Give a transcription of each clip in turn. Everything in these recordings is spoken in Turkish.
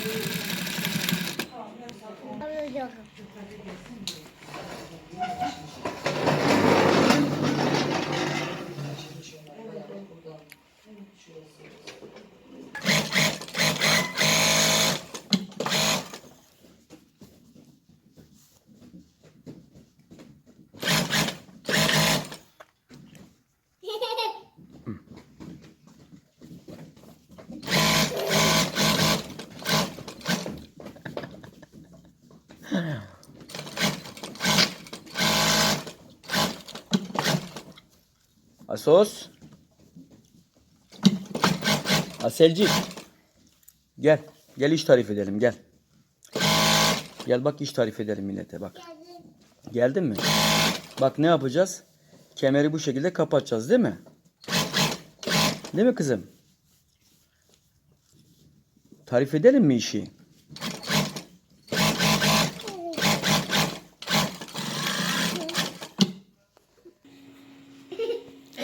Şurası. Asos. Aselcik. Gel. Gel iş tarif edelim gel. Gel bak iş tarif edelim millete bak. Geldin mi? Bak ne yapacağız? Kemeri bu şekilde kapatacağız değil mi? Değil mi kızım? Tarif edelim mi işi?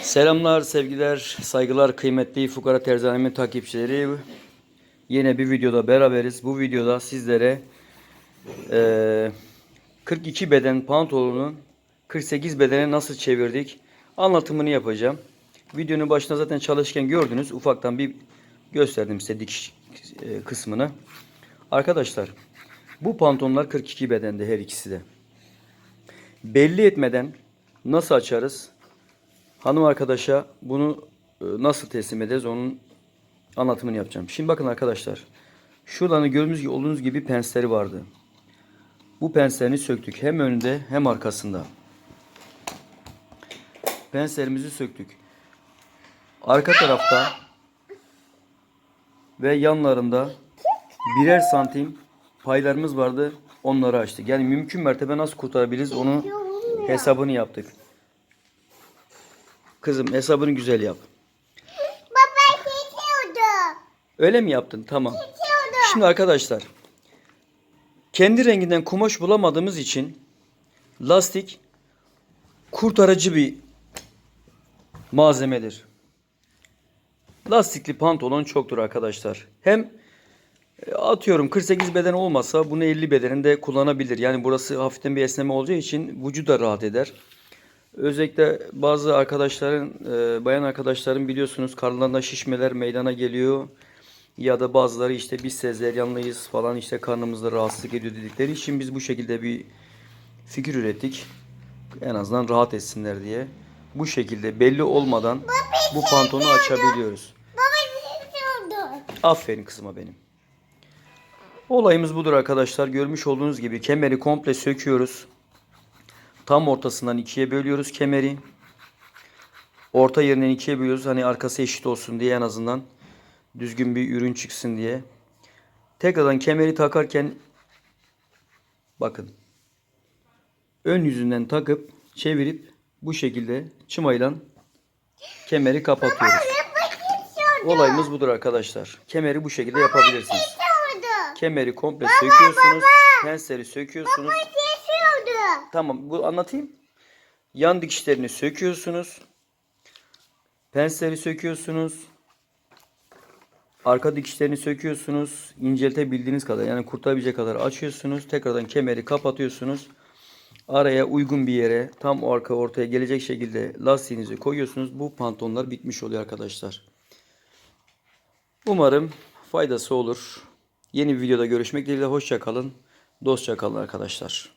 Selamlar, sevgiler, saygılar kıymetli Fukara Terzanemin takipçileri. Yine bir videoda beraberiz. Bu videoda sizlere eee, 42 beden pantolonun 48 bedene nasıl çevirdik anlatımını yapacağım. Videonun başında zaten çalışırken gördünüz. Ufaktan bir gösterdim size dikiş e, kısmını. Arkadaşlar bu pantolonlar 42 bedende her ikisi de. Belli etmeden nasıl açarız? Hanım arkadaşa bunu e, nasıl teslim ederiz onun anlatımını yapacağım. Şimdi bakın arkadaşlar. Şuradan gördüğünüz gibi olduğunuz gibi pensleri vardı. Bu penslerini söktük. Hem önünde hem arkasında. Penslerimizi söktük. Arka tarafta ve yanlarında birer santim paylarımız vardı. Onları açtık. Yani mümkün mertebe nasıl kurtarabiliriz onu hesabını yaptık. Kızım hesabını güzel yap. Baba kesiyordu. Öyle mi yaptın? Tamam. Kesiyordu. Şimdi arkadaşlar kendi renginden kumaş bulamadığımız için lastik kurtarıcı bir malzemedir. Lastikli pantolon çoktur arkadaşlar. Hem e, atıyorum 48 beden olmasa bunu 50 bedeninde kullanabilir. Yani burası hafiften bir esneme olacağı için vücuda da rahat eder. Özellikle bazı arkadaşların, e, bayan arkadaşların biliyorsunuz karnlarında şişmeler meydana geliyor. Ya da bazıları işte biz sezeryanlıyız falan işte karnımızda rahatsızlık ediyor dedikleri için biz bu şekilde bir fikir ürettik. En azından rahat etsinler diye. Bu şekilde belli olmadan bu pantolonu açabiliyoruz. Baba kesiyordu. Aferin kızıma benim. Olayımız budur arkadaşlar. Görmüş olduğunuz gibi kemeri komple söküyoruz. Tam ortasından ikiye bölüyoruz kemeri. Orta yerinden ikiye bölüyoruz. Hani arkası eşit olsun diye en azından düzgün bir ürün çıksın diye. Tekrardan kemeri takarken bakın ön yüzünden takıp çevirip bu şekilde çımayla kemeri kapatıyoruz. Kesiyordu. Olayımız budur arkadaşlar. Kemeri bu şekilde yapabilirsiniz. Kesiyordu. Kemeri komple söküyorsunuz. Pensleri söküyorsunuz. Kesiyordu. Tamam bu anlatayım. Yan dikişlerini söküyorsunuz. Pensleri söküyorsunuz. Arka dikişlerini söküyorsunuz. İnceltebildiğiniz kadar yani kurtarabilecek kadar açıyorsunuz. Tekrardan kemeri kapatıyorsunuz. Araya uygun bir yere tam arka ortaya gelecek şekilde lastiğinizi koyuyorsunuz. Bu pantolonlar bitmiş oluyor arkadaşlar. Umarım faydası olur. Yeni bir videoda görüşmek dileğiyle. Hoşça kalın. Dostça kalın arkadaşlar.